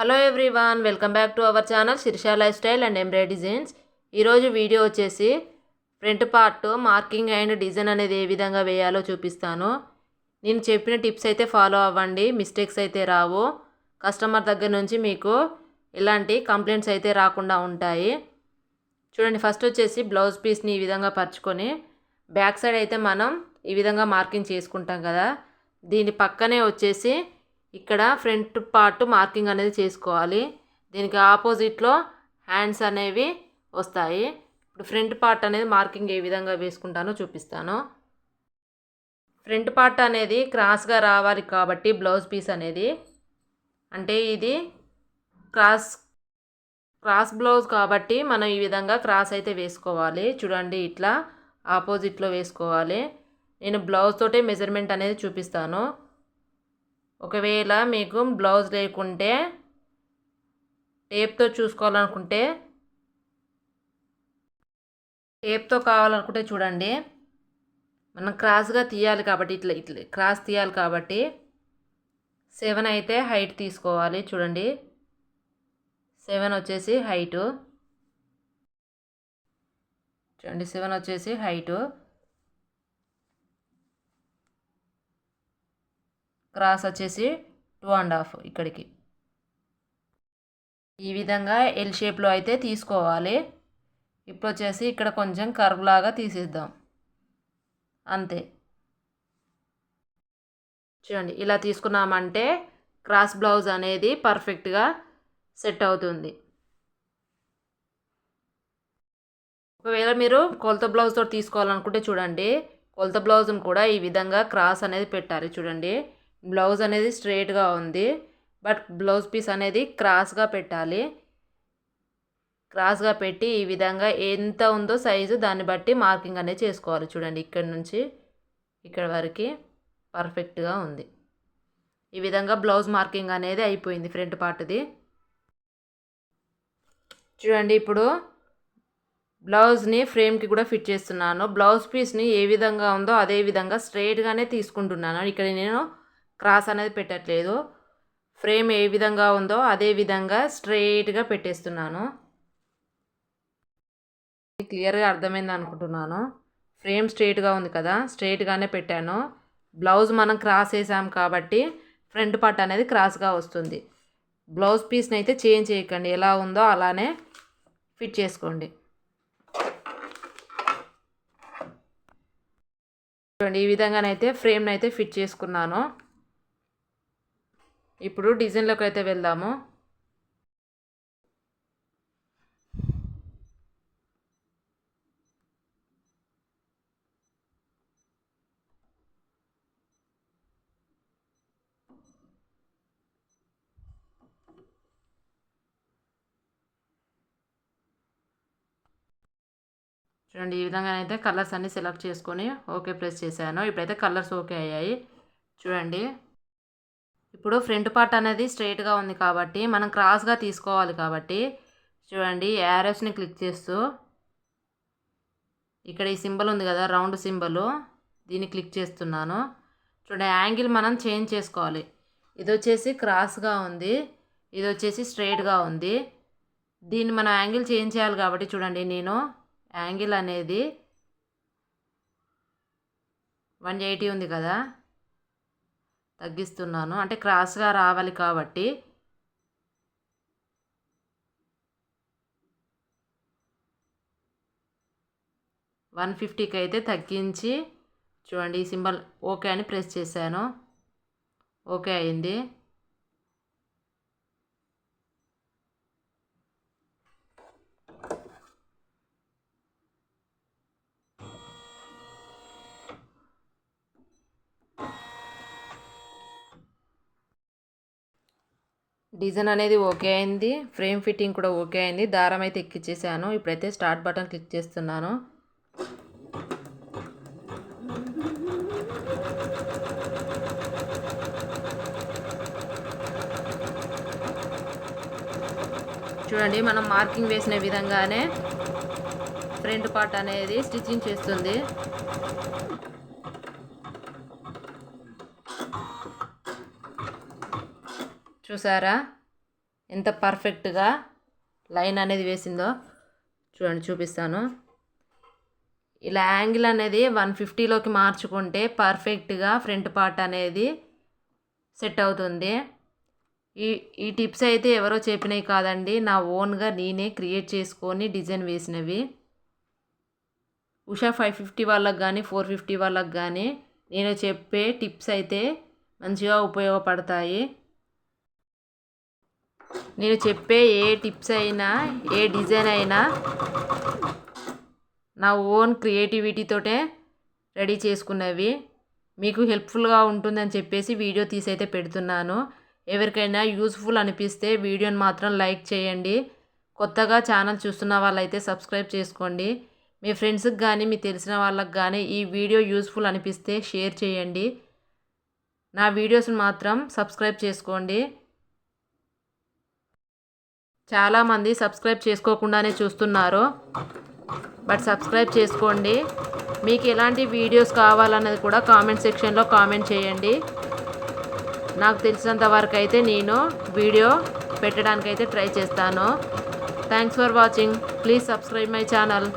Hello everyone welcome back to our channel Shirsha life style and embroidery designs ఈరోజు video వచ్చేసి front part marking and design అనేది ఏ విధంగా వేయాలో చూపిస్తాను. నేను చెప్పిన టిప్స్ అయితే ఫాలో అవ్వండి మిస్టేక్స్ అయితే రావు. కస్టమర్ దగ్గర నుంచి మీకు ఎలాంటి కంప్లైంట్స్ అయితే రాకుండా ఉంటాయి. చూడండి ఫస్ట్ వచ్చేసి బ్లౌజ్ పీస్ని ఈ విధంగా పరుచుకొని బ్యాక్ సైడ్ అయితే మనం ఈ విధంగా మార్కింగ్ చేసుకుంటాం కదా. దీని పక్కనే వచ్చేసి ఇక్కడ ఫ్రంట్ పార్ట్ మార్కింగ్ అనేది చేసుకోవాలి. దీనికి ఆపోజిట్లో హ్యాండ్స్ అనేవి వస్తాయి. ఇప్పుడు ఫ్రంట్ పార్ట్ అనేది మార్కింగ్ ఏ విధంగా వేసుకుంటానో చూపిస్తాను. ఫ్రంట్ పార్ట్ అనేది క్రాస్గా రావాలి కాబట్టి బ్లౌజ్ పీస్ అనేది. అంటే ఇది క్రాస్ క్రాస్ బ్లౌజ్ కాబట్టి మనం ఈ విధంగా క్రాస్ అయితే వేసుకోవాలి. చూడండి ఇట్లా ఆపోజిట్లో వేసుకోవాలి. నేను బ్లౌజ్ తోటే మెజర్మెంట్ అనేది చూపిస్తాను. ఒకవేళ మీకు బ్లౌజ్ లేకుంటే టేప్తో చూసుకోవాలనుకుంటే టేప్తో కావాలనుకుంటే చూడండి. మనం క్రాస్గా తీయాలి కాబట్టి ఇట్లా ఇట్లా క్రాస్ తీయాలి కాబట్టి సెవెన్ అయితే హైట్ తీసుకోవాలి చూడండి. సెవెన్ వచ్చేసి హైటు. చూడండి సెవెన్ వచ్చేసి హైటు. క్రాస్ వచ్చేసి టూ అండ్ హాఫ్ ఇక్కడికి. ఈ విధంగా ఎల్ షేప్లో అయితే తీసుకోవాలి. ఇప్పుడు వచ్చేసి ఇక్కడ కొంచెం కర్వ్ లాగా తీసేద్దాం. అంతే. చూడండి ఇలా తీసుకున్నామంటే క్రాస్ బ్లౌజ్ అనేది పర్ఫెక్ట్గా సెట్ అవుతుంది. ఒకవేళ మీరు కొలత బ్లౌజ్తో తీసుకోవాలనుకుంటే చూడండి కొలత బ్లౌజ్ని కూడా ఈ విధంగా క్రాస్ అనేది పెట్టాలి. చూడండి బ్లౌజ్ అనేది స్ట్రేట్గా ఉంది. బట్ బ్లౌజ్ పీస్ అనేది క్రాస్గా పెట్టాలి. క్రాస్గా పెట్టి ఈ విధంగా ఎంత ఉందో సైజు దాన్ని బట్టి మార్కింగ్ అనేది చేసుకోవాలి. చూడండి ఇక్కడ నుంచి ఇక్కడ వరకు పర్ఫెక్ట్గా ఉంది. ఈ విధంగా బ్లౌజ్ మార్కింగ్ అనేది అయిపోయింది ఫ్రంట్ పార్ట్ది. చూడండి ఇప్పుడు బ్లౌజ్ని ఫ్రేమ్కి కూడా ఫిట్ చేస్తున్నాను. బ్లౌజ్ పీస్ని ఏ విధంగా ఉందో అదే విధంగా స్ట్రైట్గానే తీసుకుంటున్నాను. ఇక్కడ నేను క్రాస్ అనేది పెట్టట్లేదు. ఫ్రేమ్ ఏ విధంగా ఉందో అదే విధంగా స్ట్రైట్గా పెట్టేస్తున్నాను. క్లియర్గా అర్థమైంది అనుకుంటున్నాను. ఫ్రేమ్ స్ట్రైట్గా ఉంది కదా స్ట్రైట్గానే పెట్టాను. బ్లౌజ్ మనం క్రాస్ వేసాం కాబట్టి ఫ్రంట్ పార్ట్ అనేది క్రాస్గా వస్తుంది. బ్లౌజ్ పీస్ని అయితే చేంజ్ చేయకండి. ఎలా ఉందో అలానే ఫిట్ చేసుకోండి. చూడండి ఈ విధంగానైతే ఫ్రేమ్ని అయితే ఫిట్ చేసుకున్నాను. ఇప్పుడు డిజైన్లోకి అయితే వెళ్దాము. చూడండి ఈ విధంగా అయితే కలర్స్ అన్నీ సెలెక్ట్ చేసుకొని ఓకే ప్రెస్ చేశాను. ఇప్పుడైతే కలర్స్ ఓకే అయ్యాయి. చూడండి ఇప్పుడు ఫ్రంట్ పార్ట్ అనేది స్ట్రైట్గా ఉంది కాబట్టి మనం క్రాస్గా తీసుకోవాలి కాబట్టి చూడండి యారోస్ని క్లిక్ చేస్తూ ఇక్కడ ఈ సింబల్ ఉంది కదా రౌండ్ సింబల్ దీన్ని క్లిక్ చేస్తున్నాను. చూడండి యాంగిల్ మనం చేంజ్ చేసుకోవాలి. ఇది వచ్చేసి క్రాస్గా ఉంది ఇది వచ్చేసి స్ట్రైట్గా ఉంది. దీన్ని మనం యాంగిల్ చేంజ్ చేయాలి కాబట్టి చూడండి నేను యాంగిల్ అనేది వన్ ఎయిటీ ఉంది కదా. తగ్గిస్తున్నాను. అంటే క్రాస్గా రావాలి కాబట్టి. వన్ ఫిఫ్టీకి అయితే తగ్గించి చూడండి ఈ సింబల్ ఓకే అని ప్రెస్ చేశాను. ఓకే అయింది. డిజైన్ అనేది ఓకే అయింది. ఫ్రేమ్ ఫిట్టింగ్ కూడా ఓకే అయింది. దారం అయితే ఎక్కిచ్చేసాను. ఇప్పుడైతే స్టార్ట్ బటన్ క్లిక్ చేస్తున్నాను. చూడండి మనం మార్కింగ్ వేసిన విధంగానే ఫ్రంట్ పార్ట్ అనేది స్టిచ్చింగ్ చేస్తుంది. చూసారా? ఎంత పర్ఫెక్ట్గా లైన్ అనేది వేసిందో చూడండి చూపిస్తాను. ఇలా యాంగిల్ అనేది వన్ ఫిఫ్టీలోకి మార్చుకుంటే పర్ఫెక్ట్గా ఫ్రంట్ పార్ట్ అనేది సెట్ అవుతుంది. ఈ ఈ టిప్స్ అయితే ఎవరో చెప్పినవి కాదండి. నా ఓన్గా నేనే క్రియేట్ చేసుకొని డిజైన్ వేసినవి. ఉషా ఫైవ్ ఫిఫ్టీ వాళ్ళకి కానీ ఫోర్ ఫిఫ్టీ వాళ్ళకి కానీ నేను చెప్పే టిప్స్ అయితే మంచిగా ఉపయోగపడతాయి. నేను చెప్పే ఏ టిప్స్ అయినా ఏ డిజైన్ అయినా నా ఓన్ క్రియేటివిటీతోటే రెడీ చేసుకున్నవి. మీకు హెల్ప్ఫుల్గా ఉంటుందని చెప్పేసి వీడియో తీసి అయితే పెడుతున్నాను. ఎవరికైనా యూస్ఫుల్ అనిపిస్తే వీడియోని మాత్రం లైక్ చేయండి. కొత్తగా ఛానల్ చూస్తున్న వాళ్ళైతే సబ్స్క్రైబ్ చేసుకోండి. మీ ఫ్రెండ్స్కి కానీ మీ తెలిసిన వాళ్ళకి కానీ ఈ వీడియో యూస్ఫుల్ అనిపిస్తే షేర్ చేయండి. నా వీడియోస్ని మాత్రం సబ్స్క్రైబ్ చేసుకోండి. చాలామంది సబ్స్క్రైబ్ చేసుకోకుండానే చూస్తున్నారు. బట్ సబ్స్క్రైబ్ చేసుకోండి. మీకు ఎలాంటి వీడియోస్ కావాలన్నది కూడా కామెంట్ సెక్షన్లో కామెంట్ చేయండి. నాకు తెలిసినంత వరకు అయితే నేను వీడియో పెట్టడానికైతే ట్రై చేస్తాను. Thanks for watching please subscribe my channel